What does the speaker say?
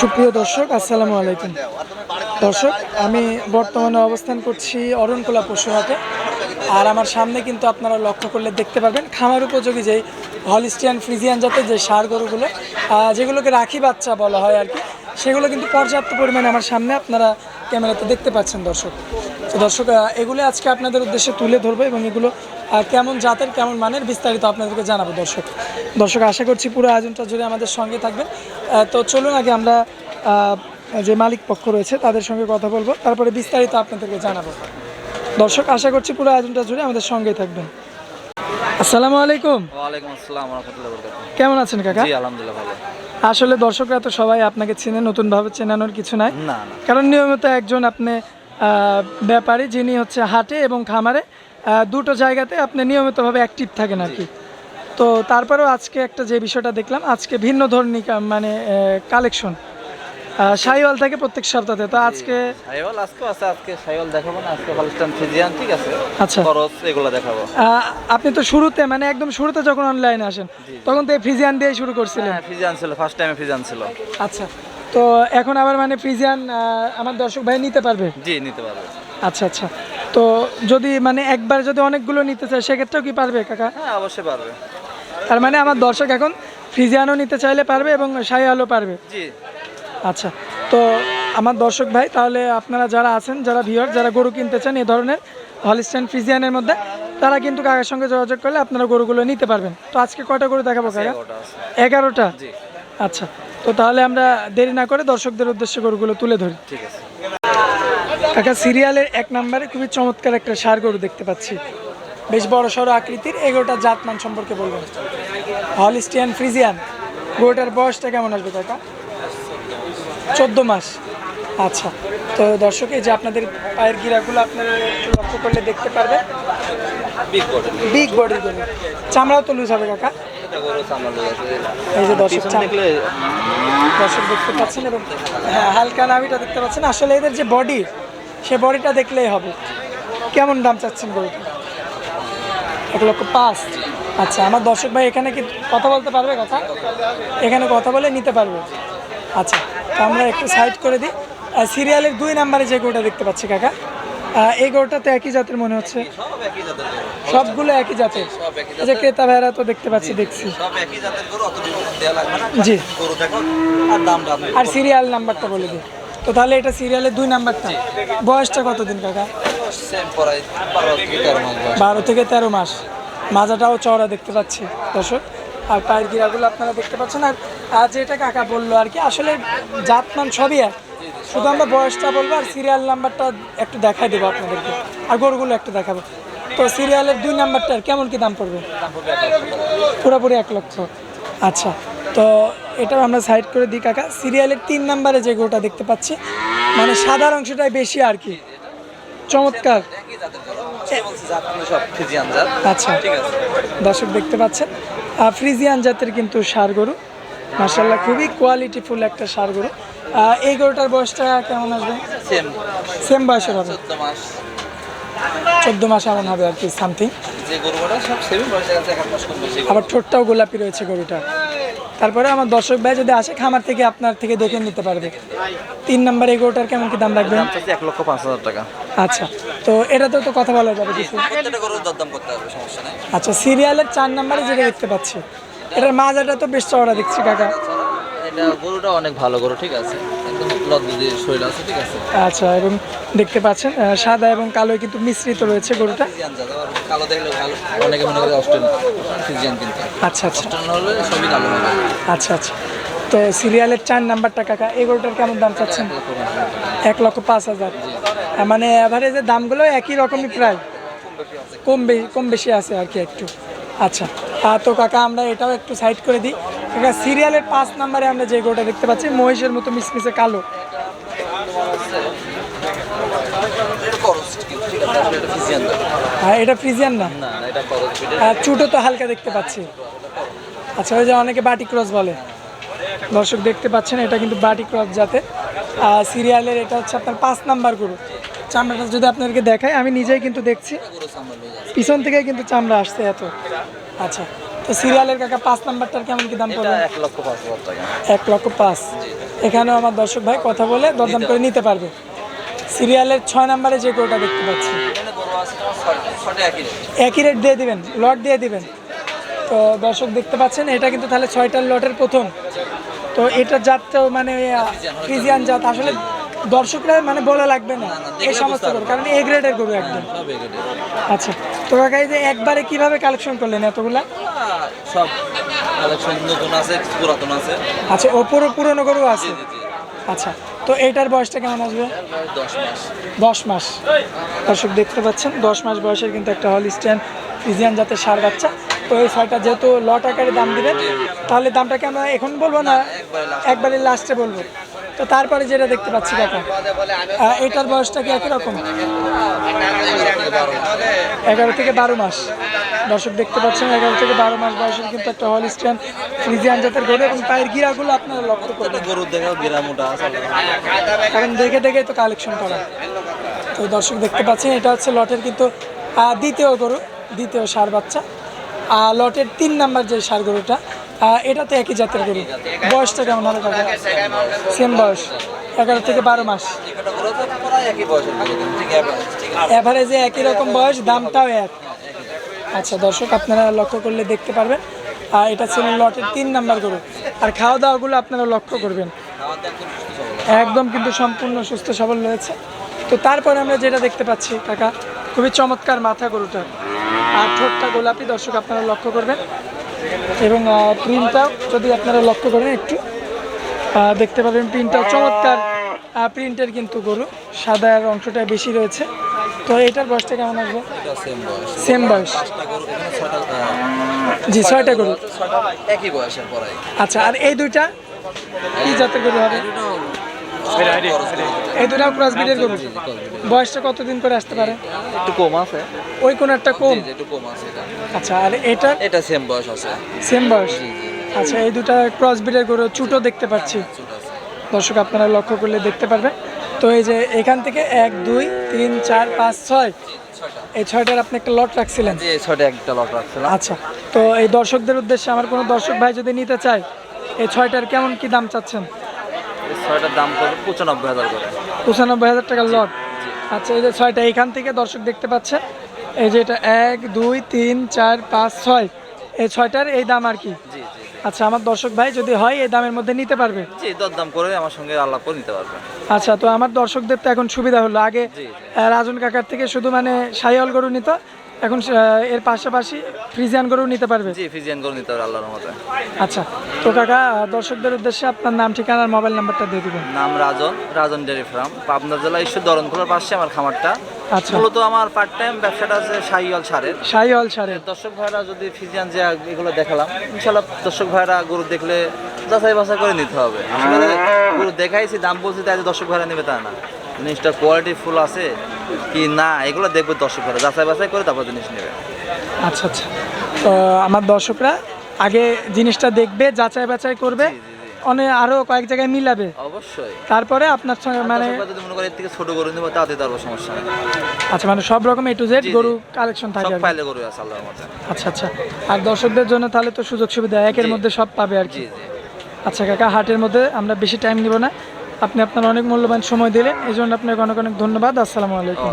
সুপ্রিয় দর্শক, আসসালামু আলাইকুম। দর্শক, আমি বর্তমানে অবস্থান করছি অরণকোলা পশুহাটে। আর আমার সামনে কিন্তু আপনারা লক্ষ্য করলে দেখতে পাবেন খামার উপযোগী যেই হলিস্টিয়ান ফ্রিজিয়ান জাতের যে সার গরুগুলো যেগুলোকে রাখি বাচ্চা বলা হয় আর কি, সেগুলো কিন্তু পর্যাপ্ত পরিমাণে আমার সামনে আপনারা ক্যামেরাতে দেখতে পাচ্ছেন দর্শক। তো দর্শক এগুলো আজকে আপনাদের উদ্দেশ্যে তুলে ধরবো এবং এগুলো কেমন জাতের কেমন মানের বিস্তারিত আপনাদেরকে জানাব দর্শক। দর্শক আশা করছি পুরো আয়োজনটা জুড়ে আমাদের সঙ্গে থাকবেন। তো চলুন আগে আমরা যে মালিক পক্ষ রয়েছে তাদের সঙ্গে কথা বলব। তারপরে বিস্তারিত আপনাদেরকে জানাব। দর্শক আশা করছি পুরো আয়োজনটা জুড়ে আমাদের সঙ্গেই থাকবেন। আসসালামু আলাইকুম। ওয়ালাইকুম আসসালাম রহমতুল্লাহ কেমন আছেন কাকা? জি আলহামদুলিল্লাহ ভালো। আসলে দর্শকরা তো সবাই আপনাকে চেনে নতুনভাবে চেনানোর কিছু নাই। না। কারণ নিয়মিত একজন আপনি আহ, ব্যাপারী যিনি হচ্ছে হাটে এবং খামারে দুটো জায়গাতে আপনি নিয়মিতভাবে অ্যাক্টিভ থাকেন আর কি। তো তারপরেও আজকে একটা যে বিষয়টা দেখলাম আজকে ভিন্ন ধরনের মানে কালেকশন সাইওয়াল থাকে প্রত্যেক সপ্তাহে তো আজকে সাইওয়াল আজকে আছে আজকে সাইওয়াল দেখাবো না আজকে হলস্টাইন ফিজিয়ান ঠিক আছে? আচ্ছা। খরচ এগুলো দেখাবো। আপনি তো শুরুতে মানে একদম শুরুতে যখন অনলাইনে আসেন তখন তো ফিজিয়ান দিয়ে শুরু করছিলেন। হ্যাঁ ফিজিয়ান ছিল ফার্স্ট টাইমে ফিজিয়ান ছিল। আচ্ছা তো এখন আবার মানে ফিজিয়ান আমার দর্শক ভাই নিতে পারবে? জি নিতে পারবে। আচ্ছা আচ্ছা। তো যদি মানে একবার যদি অনেকগুলো নিতে চায় সেক্ষেত্রেও কি পারবে কাকা? হ্যাঁ অবশ্যই পারবে। তার মানে আমার দর্শক এখন ফ্রিজিয়ানও নিতে চাইলে পারবে এবং সাইয়ালও পারবে? জি। আচ্ছা তো আমার দর্শক ভাই তাহলে আপনারা যারা আছেন যারা ভিওর যারা গরু কিনতে চান এ ধরনের হলিস্টাইন ফ্রিজিয়ানের মধ্যে তারা কিন্তু কাকার সঙ্গে যোগাযোগ করলে আপনারা গরুগুলো নিতে পারবেন। তো আজকে কয়টা গরু দেখাবো কাকা? এগারোটা আচ্ছা তো তাহলে আমরা দেরি না করে দর্শকদের উদ্দেশ্যে গরুগুলো তুলে ধরি। ঠিক আছে। কাকা সিরিয়ালের এক নম্বরে খুবই চমৎকার একটা সার গরু দেখতে পাচ্ছি। বেশ বড় সড়ো আকৃতির এগোটা জাতমান সম্পর্কে বলবেন। হলিস্টিয়ান ফ্রিজিয়ান গরুটার বয়সটা কেমন আসবে কাকা? চোদ্দ মাস। আচ্ছা তো দর্শক এই যে আপনাদের পায়ের গিরাগুলো আপনারা একটু লক্ষ্য করলে দেখতে পারবেন। বিগ বডি বডির গরু। চামড়াও তো লুজ হবে কাকা। এই যে দর্শক দর্শক দেখতে পাচ্ছেন এবং হ্যাঁ হালকা নাভিটা দেখতে পাচ্ছেন। আসলে এদের যে বডি সে বডিটা দেখলেই হবে। কেমন দাম চাচ্ছেন গরুটা এক লক্ষ পাঁচ। আচ্ছা আমার দর্শক ভাই এখানে কি কথা বলতে পারবে কথা? এখানে কথা বলে নিতে পারবে। আচ্ছা তো আমরা একটু সাইড করে দিই। সিরিয়ালের দুই নাম্বারে যে গরুটা দেখতে পাচ্ছি কাকা এই গরুটা তো একই জাতের মনে হচ্ছে? সবগুলো একই জাতের? যে ক্রেতা ভাইরা তো দেখতে পাচ্ছি, দেখছি। জি। আর সিরিয়াল নাম্বারটা বলে দিই। তো তাহলে এটা সিরিয়ালের দুই নাম্বারটা। বয়সটা কতদিন কাকা? বারো থেকে তেরো মাস মাজাটাও চওড়া দেখতে পাচ্ছি দর্শক। আর পায়ের গিরাগুলো আপনারা দেখতে পাচ্ছেন। আর আজ এটা কাকা বলল আর কি আসলে জাত জাতমান সবই এক। শুধু আমরা বয়সটা বলব আর সিরিয়াল নাম্বারটা একটু দেখাই দেবো আপনাদেরকে। আর গরুগুলো একটু দেখাবো। তো সিরিয়ালের দুই নাম্বারটার কেমন কি দাম পড়বে? পুরোপুরি এক লক্ষ। আচ্ছা তো এটা আমরা সাইড করে দিই কাকা। সিরিয়ালের তিন নাম্বারে যে গরুটা দেখতে পাচ্ছি মানে সাদার অংশটাই বেশি আর কি। চমৎকার। আচ্ছা ঠিক আছে দর্শক দেখতে পাচ্ছেন ফ্রিজিয়ান জাতের কিন্তু সার গরু। মার্শাল্লাহ খুবই কোয়ালিটিফুল একটা সার গরু। এই গরুটার বয়সটা কেমন আসবে? সেম সেম বয়সের হবে। চোদ্দ মাস। চোদ্দ মাস এমন হবে আর কি সামথিং আবার ঠোঁটটাও গোলাপি রয়েছে গরুটা তারপরে আমার দর্শক ভাই যদি আসে খামার থেকে আপনার থেকে দেখে নিতে পারবে। তিন নাম্বার এগোটার কেমন কি দাম রাখবেন? এক লক্ষ পাঁচ হাজার টাকা। আচ্ছা তো এটা তো কথা বলা যাবে কিছু। আচ্ছা সিরিয়ালের চার নাম্বারে যেটা দেখতে পাচ্ছি। এটার মাজাটা তো বেশ চওড়া দেখছি কাকা। এটা গরুটা অনেক ভালো গরু ঠিক আছে। আচ্ছা এবং দেখতে পাচ্ছেন সাদা এবং কালো কিন্তু মিশ্রিত রয়েছে গরুটা। ফিজিয়ান জাত আবার কালো দেখলে ভালো। অনেকে মনে করে অস্ট্রেলিয়ান ফিজিয়ান কিন্তু। আচ্ছা আচ্ছা। হলে সবই কালো আচ্ছা আচ্ছা। তো সিরিয়ালের চার নাম্বারটা কাকা এই গরুটার কেমন দাম চাচ্ছেন? এক লক্ষ পাঁচ হাজার। মানে অ্যাভারেজের দামগুলো একই রকমই প্রায়। কম বেশি কম বেশি আছে আর কি একটু। আচ্ছা। তো কাকা আমরা এটাও একটু সাইড করে দিই। কাকা সিরিয়ালের পাঁচ নাম্বারে আমরা যে গরুটা দেখতে পাচ্ছি, মহিষের মতো মিসমিসে কালো। এটা আসলে এটা জাত এটা ফ্রিজিয়ান না। এটা এটা চুটো তো হালকা দেখতে পাচ্ছি। আচ্ছা ওই যে অনেকে বাটি ক্রস বলে। দর্শক দেখতে পাচ্ছেন, এটা কিন্তু বাটি ক্রস আর সিরিয়ালের এটা হচ্ছে আপনার পাঁচ নাম্বার গরু। চামড়াটা যদি আপনাদেরকে দেখাই, আমি নিজেই কিন্তু দেখছি। পিছন থেকে কিন্তু চামড়া আসছে এত। আচ্ছা তো সিরিয়ালের কাকা পাঁচ নাম্বারটার কেমন কি দাম পড়বে? এক লক্ষ পাঁচ হাজার টাকা। এক লক্ষ পাঁচ। এখানেও আমার দর্শক ভাই কথা বলে দরদাম করে নিতে পারবে। সিরিয়ালের ছয় নম্বরে যে গরুটা দেখতে পাচ্ছি। একই রেট দিয়ে দিবেন লট দিয়ে দিবেন। তো দর্শক দেখতে পাচ্ছেন এটা কিন্তু তাহলে ছয়টার লটের প্রথম। তো এটা জাতটাও মানে ফ্রিজিয়ান জাত। আসলে দর্শকরা মানে বলা লাগবে না। এই সমস্ত গরু কারণ এ গ্রেডের গরু একদম। একই রেট আচ্ছা তো কাকা যে একবারে কীভাবে কালেকশন করলেন এতগুলা? সব কালেকশন নতুন আছে পুরাতন আছে। আচ্ছা ও পুরো পুরনো গরু আছে? আচ্ছা তো এইটার বয়সটা কেমন আসবে? দশ মাস। দর্শক দেখতে পাচ্ছেন দশ মাস বয়সের কিন্তু একটা হল স্ট্যান্ড ফিজিয়ান জাতের সার বাচ্চা। তো এই ছয়টা যেহেতু লট আকারে দাম দিবেন তাহলে দামটাকে আমরা এখন বলব না একবারে লাস্টে বলব? তো তারপরে যেটা দেখতে পাচ্ছি কাকা এটার বয়সটা কি একই রকম এগারো থেকে বারো মাস। দর্শক দেখতে পাচ্ছেন এগারো থেকে বারো মাস বয়সের কিন্তু একটা হল স্ট্যান্ড ফ্রিজিয়ান জাতের গরু এবং পায়ের গিরাগুলো আপনারা লক্ষ্য করবেন। গরুর দেখাও গিরামোটা আছে কারণ দেখে দেখে তো কালেকশন করা। তো দর্শক দেখতে পাচ্ছেন এটা হচ্ছে লটের কিন্তু দ্বিতীয় গরু দ্বিতীয় সার বাচ্চা। লটের তিন নাম্বার যে সার গরুটা আহ, এটা তো একই জাতের গরু। বয়সটা কেমন হবে সেম বয়স এগারো থেকে বারো মাস। অ্যাভারেজে একই রকম বয়স দামটাও এক। আচ্ছা দর্শক আপনারা লক্ষ্য করলে দেখতে পারবেন আর এটা ছিল লটের তিন নাম্বার গরু। আর খাওয়া দাওয়াগুলো আপনারা লক্ষ্য করবেন। একদম একদম কিন্তু সম্পূর্ণ সুস্থ সবল রয়েছে। তো তারপরে আমরা যেটা দেখতে পাচ্ছি কাকা খুবই চমৎকার মাথা গরুটা। আর ঠোঁটটা গোলাপি দর্শক আপনারা লক্ষ্য করবেন। এবং প্রিন্টটাও যদি আপনারা লক্ষ্য করেন একটু দেখতে পাবেন প্রিন্টটাও চমৎকার। প্রিন্টের কিন্তু গরু সাদার অংশটা বেশি রয়েছে। তো এটার বয়সটা কেমন আসবে? সেম বয়স। জি ছয়টা গরু। একই বয়সের আচ্ছা আর এই দুইটা কি জাতের গরু হবে? এই দুটাও ক্রস ব্রিডের গরু। বয়সটা কতদিন করে আসতে পারে? একটু কম আছে। ওই কোন একটা কম? একটু কম আছে এটা। আচ্ছা আর এটা? এটা সেম বয়স আছে। সেম বয়স? আচ্ছা এই দুটা ক্রস ব্রিডের গরু চুটো দেখতে পাচ্ছি। দর্শক আপনারা লক্ষ্য করলে দেখতে পারবেন। তো এই যে এখান থেকে এক দুই তিন চার পাঁচ ছয়। এই ছয়টার আপনি একটা লট রাখছিলেন? জি ছয়টা একটা লট রাখছিলাম। আচ্ছা তো এই দর্শকদের উদ্দেশ্যে আমার কোনো দর্শক ভাই যদি নিতে চায় এই ছয়টার কেমন কি দাম চাচ্ছেন? ছয়টার দাম পড়বে পঁচানব্বই হাজার করে। পঁচানব্বই হাজার টাকার লট আচ্ছা এই যে ছয়টা এখান থেকে দর্শক দেখতে পাচ্ছেন এই যে এটা এক দুই তিন চার পাঁচ ছয় এই ছয়টার এই দাম আর কি? আচ্ছা আমার দর্শক ভাই যদি হয় এই দামের মধ্যে নিতে পারবে? জি দরদাম করে আমার সঙ্গে আল্লাহ করে নিতে পারবে। আচ্ছা তো আমার দর্শকদের তো এখন সুবিধা হলো। আগে রাজন কাকার থেকে শুধু মানে সাইওয়াল গরু নিত এখন এর পাশাপাশি ফ্রিজিয়ান গরু নিতে পারবে? জি ফিজিয়ান করে নিতে পারবে আল্লাহর রহমতে। আচ্ছা তো কাকা দর্শকদের উদ্দেশ্যে আপনার নাম ঠিকানা আর মোবাইল নাম্বারটা দিয়ে দিবেন। নাম রাজন রাজন ডেয়ারি ফার্ম পাবনা জেলা ঈশ্বর দরনখোলার পাশে আমার খামারটা। আচ্ছা। মূলত আমার পার্ট টাইম ব্যবসাটা আছে শাহিওয়াল সারের। সাইওয়াল সারের। দর্শক ভাইরা যদি ফিজিয়ান যে এগুলো দেখালাম ইনশাআল্লাহ দর্শক ভাইরা গরু দেখলে যাচাই বাছাই করে নিতে হবে। আসলে গরু দেখাইছি দাম বলছি তাই দর্শক ভাইরা নেবে তা না। জিনিসটা কোয়ালিটি ফুল আছে কি না এগুলো দেখবে দর্শকরা যাচাই বাছাই করে তারপর জিনিস নেবে। আচ্ছা আচ্ছা। তো আমার দর্শকরা আগে জিনিসটা দেখবে যাচাই বাছাই করবে। অনেক আরও কয়েক জায়গায় মিলাবে। অবশ্যই। তারপরে আপনার সঙ্গে মানে যদি মনে থেকে ছোট গরু নেব তাতে তার সমস্যা নেই। আচ্ছা মানে সব রকম এ টু জেড। গরু কালেকশন থাকে সব পাইলে গরু আছে আল্লাহর মতে আচ্ছা আচ্ছা। আর দর্শকদের জন্য তাহলে তো সুযোগ সুবিধা একের মধ্যে সব পাবে আর কি। আচ্ছা কাকা হাটের মধ্যে আমরা বেশি টাইম নিব না। আপনি আপনার অনেক মূল্যবান সময় দিলেন। এই জন্য আপনাকে অনেক অনেক ধন্যবাদ। আসসালামু আলাইকুম।